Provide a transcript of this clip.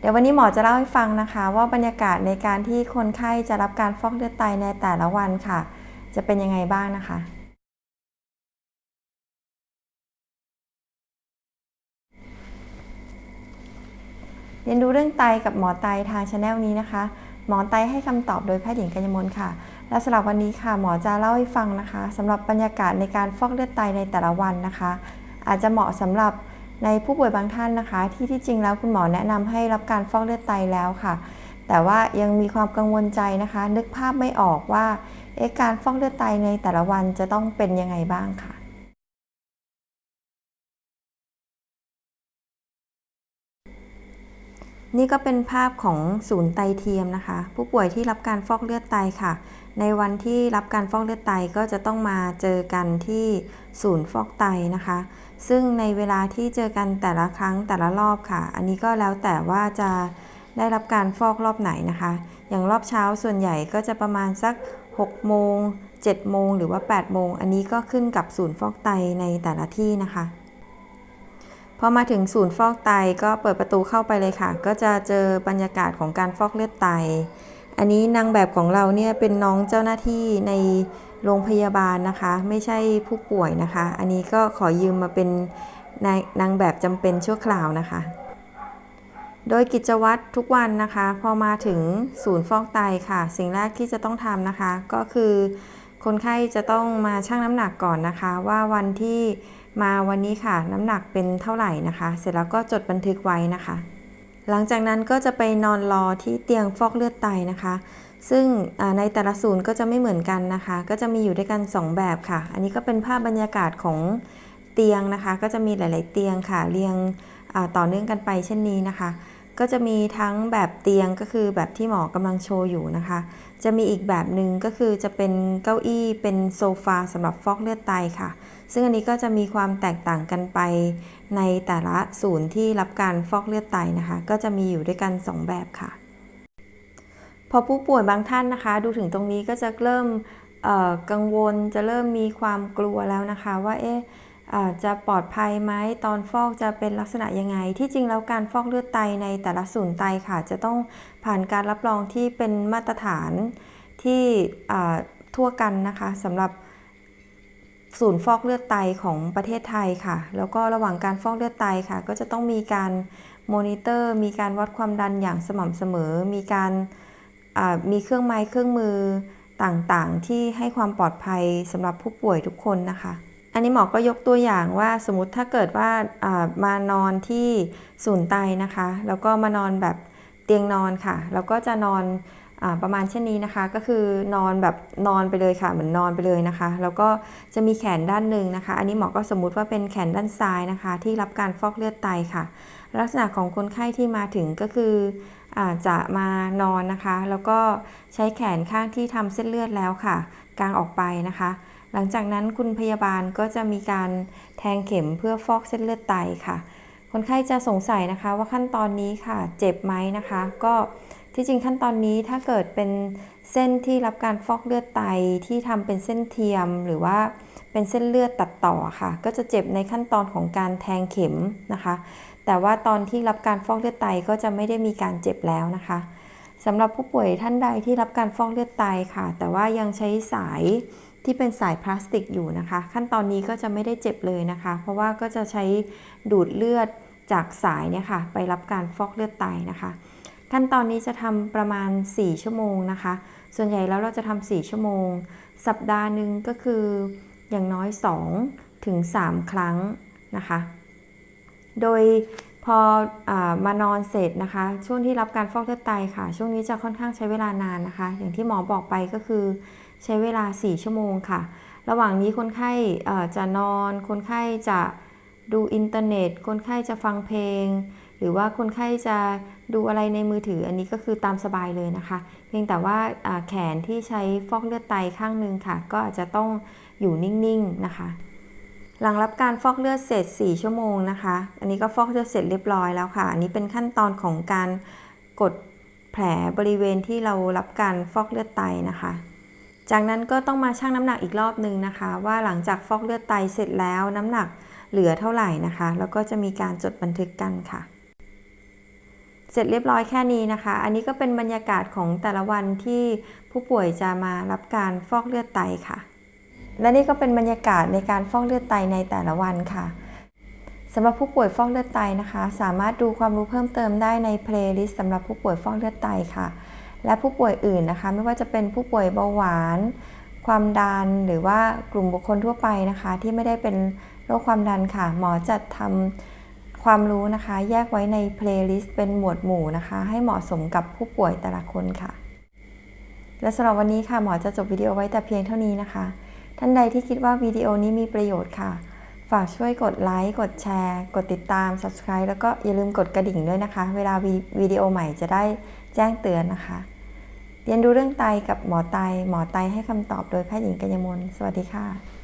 เดี๋ยววันนี้หมอจะเล่าให้ฟังนะคะ ว่าบรรยากาศในการที่คนไข้จะรับการฟอกเลือดไตในแต่ละวันค่ะ จะเป็นยังไงบ้างนะคะ เรียนรู้เรื่องไตกับหมอไตทางช anel นี้นะคะ หมอไตให้คำตอบโดยแพทย์หญิงกัญญมลค่ะ และสำหรับวันนี้ค่ะ หมอจะเล่าให้ฟังนะคะสำหรับบรรยากาศในการฟอกเลือดไตในแต่ละวันนะคะ อาจจะเหมาะสำหรับ ในผู้ป่วยบางท่านนะคะ ที่ที่จริงแล้วคุณหมอแนะนำให้รับการฟอกเลือดไตแล้วค่ะ แต่ว่ายังมีความกังวลใจนะคะ นึกภาพไม่ออกว่าการฟอกเลือดไตในแต่ละวันจะต้องเป็นยังไงบ้างค่ะ นี่ก็เป็นภาพของศูนย์ไตเทียมนะคะ ผู้ป่วยที่รับการฟอกเลือดไตค่ะ ในวันที่รับการฟอกเลือดไตก็จะต้องมาเจอกันที่ศูนย์ฟอกไตนะคะ ซึ่งในเวลาที่เจอกันแต่ละครั้งแต่ละรอบค่ะ อันนี้ก็แล้วแต่ว่าจะได้รับการฟอกรอบไหนนะคะ อย่างรอบเช้าส่วนใหญ่ก็จะประมาณสัก6โมง7โมงหรือว่า8โมงอันนี้ก็ขึ้นกับศูนย์ฟอกไตในแต่ละที่นะคะ พอมาถึงศูนย์ฟอกไตก็เปิดประตูเข้าไปเลยค่ะ ก็จะเจอบรรยากาศของการฟอกเลือดไต อันนี้นางแบบของเราเนี่ยเป็นน้องเจ้าหน้าที่ในโรงพยาบาลนะคะ ไม่ใช่ผู้ป่วยนะคะ อันนี้ก็ขอยืมมาเป็นนานางแบบจำเป็นชั่วคราวนะคะ โดยกิจวัตรทุกวันนะคะ พอมาถึงศูนย์ฟอกไตค่ะ สิ่งแรกที่จะต้องทำนะคะ ก็คือคนไข้จะต้องมาชั่งน้ำหนักก่อนนะคะ ว่าวันที่ มาวันนี้ค่ะ น้ำหนักเป็นเท่าไหร่นะคะ เสร็จแล้วก็จดบันทึกไว้นะคะ หลังจากนั้นก็จะไปนอนรอที่เตียงฟอกเลือดไตนะคะ ซึ่งในแต่ละศูนย์ก็จะไม่เหมือนกันนะคะ ก็จะมีอยู่ด้วยกัน 2 แบบค่ะ อันนี้ก็เป็นภาพบรรยากาศของเตียงนะคะ ก็จะมีหลาย ๆ เตียงค่ะเรียงต่อเนื่องกันไปเช่นนี้นะคะ ก็จะมีทั้งแบบเตียงก็คือแบบที่หมอกำลังโชว์อยู่นะคะ จะมีอีกแบบหนึ่งก็คือจะเป็นเก้าอี้เป็นโซฟาสำหรับฟอกเลือดไตค่ะ ซึ่งอันนี้ก็จะมีความแตกต่างกันไปในแต่ละศูนย์ที่รับการฟอกเลือดไตนะคะ ก็จะมีอยู่ด้วยกัน 2 แบบค่ะ พอผู้ป่วยบางท่านนะคะ ดูถึงตรงนี้ก็จะเริ่มกังวลจะเริ่มมีความกลัวแล้วนะคะว่าเอ๊ะ จะปลอดภัยไหมตอนฟอกจะเป็นลักษณะยังไง ที่จริงแล้วการฟอกเลือดไตในแต่ละศูนย์ไตค่ะ จะต้องผ่านการรับรองที่เป็นมาตรฐานที่ทั่วกันนะคะสำหรับศูนย์ฟอกเลือดไตของประเทศไทยค่ะ แล้วก็ระหว่างการฟอกเลือดไตค่ะ ก็จะต้องมีการมอนิเตอร์ มีการวัดความดันอย่างสม่ำเสมอ มีการมีเครื่องไม้เครื่องมือต่างๆ ที่ให้ความปลอดภัยสำหรับผู้ป่วยทุกคนนะคะ อันนี้หมอก็ยกตัวอย่างว่าสมมติถ้าเกิดว่ามานอนที่ศูนย์ไตนะคะ แล้วก็มานอนแบบเตียงนอนค่ะ แล้วก็จะนอนประมาณเช่นนี้นะคะ ก็คือนอนแบบนอนไปเลยค่ะ เหมือนนอนไปเลยนะคะ แล้วก็จะมีแขนด้านหนึ่งนะคะ อันนี้หมอก็สมมุติว่าเป็นแขนด้านซ้ายนะคะ ที่รับการฟอกเลือดไตค่ะ ลักษณะของคนไข้ที่มาถึงก็คืออาจะมานอนนะคะ แล้วก็ใช้แขนข้างที่ทำเส้นเลือดแล้วค่ะ กางออกไปนะคะ หลังจากนั้นคุณพยาบาลก็จะมีการแทงเข็มเพื่อฟอกเส้นเลือดไตค่ะ คนไข้จะสงสัยนะคะว่าขั้นตอนนี้ค่ะ เจ็บไหมนะคะ ก็ที่จริงขั้นตอนนี้ถ้าเกิดเป็นเส้นที่รับการฟอกเลือดไตที่ทำเป็นเส้นเทียมหรือว่าเป็นเส้นเลือดตัดต่อค่ะ ก็จะเจ็บในขั้นตอนของการแทงเข็มนะคะ แต่ว่าตอนที่รับการฟอกเลือดไตก็จะไม่ได้มีการเจ็บแล้วนะคะสำหรับผู้ป่วยท่านใดที่รับการฟอกเลือดไตค่ะ แต่ว่ายังใช้สาย ที่เป็นสายพลาสติกอยู่นะคะ ขั้นตอนนี้ก็จะไม่ได้เจ็บเลยนะคะ เพราะว่าก็จะใช้ดูดเลือดจากสายเนี่ยค่ะ ไปรับการฟอกเลือดไตนะคะ ขั้นตอนนี้จะทำประมาณ 4 ชั่วโมงนะคะ ส่วนใหญ่แล้วเราจะทำ4ชั่วโมง สัปดาห์หนึ่งก็คืออย่างน้อย 2 ถึง 3 ครั้งนะคะ โดยพออมานอนเสร็จนะคะ ช่วงที่รับการฟอกเลือดไตค่ะ ช่วงนี้จะค่อนข้างใช้เวลานานนะคะ อย่างที่หมอบอกไปก็คือ ใช้เวลา 4 ชั่วโมงค่ะ ระหว่างนี้คนไข้จะนอน คนไข้จะดูอินเทอร์เน็ต คนไข้จะฟังเพลง หรือว่าคนไข้จะดูอะไรในมือถืออันนี้ก็คือตามสบายเลยนะคะ เพียงแต่ว่าแขนที่ใช้ฟอกเลือดไตข้างหนึ่งค่ะ ก็อาจจะต้องอยู่นิ่งๆนะคะ หลังรับการฟอกเลือดเสร็จ 4 ชั่วโมงนะคะ อันนี้ก็ฟอกเลือดเสร็จเรียบร้อยแล้วค่ะ อันนี้เป็นขั้นตอนของการกดแผลบริเวณที่เรารับการฟอกเลือดไตนะคะ จากนั้นก็ต้องมาชั่งน้ำหนักอีกรอบหนึ่งนะคะ ว่าหลังจากฟอกเลือดไตเสร็จแล้วน้ำหนักเหลือเท่าไหร่นะคะ แล้วก็จะมีการจดบันทึกกันค่ะ เสร็จเรียบร้อยแค่นี้นะคะ อันนี้ก็เป็นบรรยากาศของแต่ละวันที่ผู้ป่วยจะมารับการฟอกเลือดไตค่ะ และนี่ก็เป็นบรรยากาศในการฟอกเลือดไตในแต่ละวันค่ะสำหรับผู้ป่วยฟอกเลือดไตนะคะ สามารถดูความรู้เพิ่มเติมได้ในเพลย์ลิสต์สำหรับผู้ป่วยฟอกเลือดไตค่ะ และผู้ป่วยอื่นนะคะ ไม่ว่าจะเป็นผู้ป่วยเบาหวาน ความดันหรือว่ากลุ่มบุคคลทั่วไปนะคะ ที่ไม่ได้เป็นโรคความดันค่ะ หมอจัดทำความรู้นะคะ แยกไว้ในเพลย์ลิสต์เป็นหมวดหมู่นะคะ ให้เหมาะสมกับผู้ป่วยแต่ละคนค่ะ และสำหรับวันนี้ค่ะหมอจะจบวิดีโอไว้แต่เพียงเท่านี้นะคะ ท่านใดที่คิดว่าวิดีโอนี้มีประโยชน์ค่ะ ฝากช่วยกดไลค์ กดแชร์ กดติดตาม subscribe แล้วก็อย่าลืมกดกระดิ่งด้วยนะคะ เวลาวิดีโอใหม่จะได้แจ้งเตือนนะคะ เรียนรู้เรื่องไตกับหมอไต หมอไตให้คำตอบโดยแพทย์หญิงกัญญมล สวัสดีค่ะ